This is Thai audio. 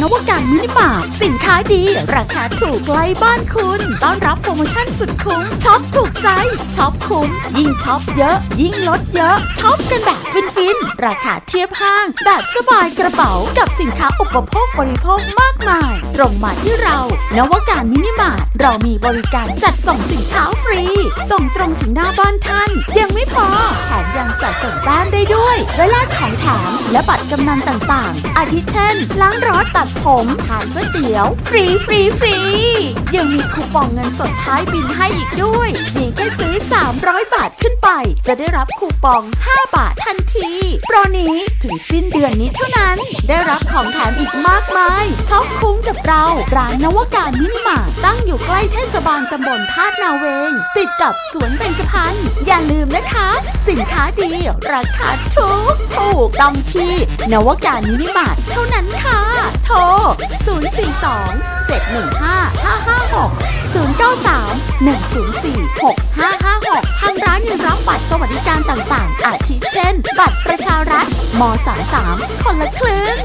นวการมินิมาร์ทสินค้าดี ราคาถูกใกล้บ้านคุณ ต้อนรับโปรโมชั่นสุดคุ้มช็อปถูกใจช็อปคุ้ม ยิ่งช็อปเยอะ ยิ่งลดเยอะช็อปกันแบบฟินๆ ราคาเทียบห้าง แบบสบายกระเป๋ากับสินค้าอุปโภคบริโภคมากมาย ตรงมาที่เรา นวการมินิมาร์ทเรามีบริการจัดส่งสินค้าฟรี ส่งตรงถึงหน้าบ้านท่าน ยังไม่พอ สะสมแต้มได้ด้วยและแลกของแถมและบัตรกำนันต่างๆ อาทิเช่น ล้างรถตัดผมทานก๋วยเตี๋ยว ฟรีฟรีฟรียังมีคูปองเงินสดท้ายบินให้อีกด้วยเพียงแค่ซื้อ 300 บาทขึ้นไป จะได้รับคูปอง 5 บาททันทีโปรนี้ถึงสิ้นเดือนนี้เท่านั้น ได้รับของแถมอีกมากมายช็อปคุ้มกับเราร้านนวการมินิมาร์ ล้เทศบาลตำบลธาตุนาเวง ติดกับสวนเบญจพรรณอย่าลืมนะคะ สินค้าดี ราคาถูก ถูกต้องที่ นวการมินิมาร์ทเท่านั้นค่ะ โทร 042 715 556 093 104 6556 ทางร้านยังรับบัตรสวัสดิการต่างๆ อาทิเช่น บัตรประชารัฐม 33 คนละครึ่ง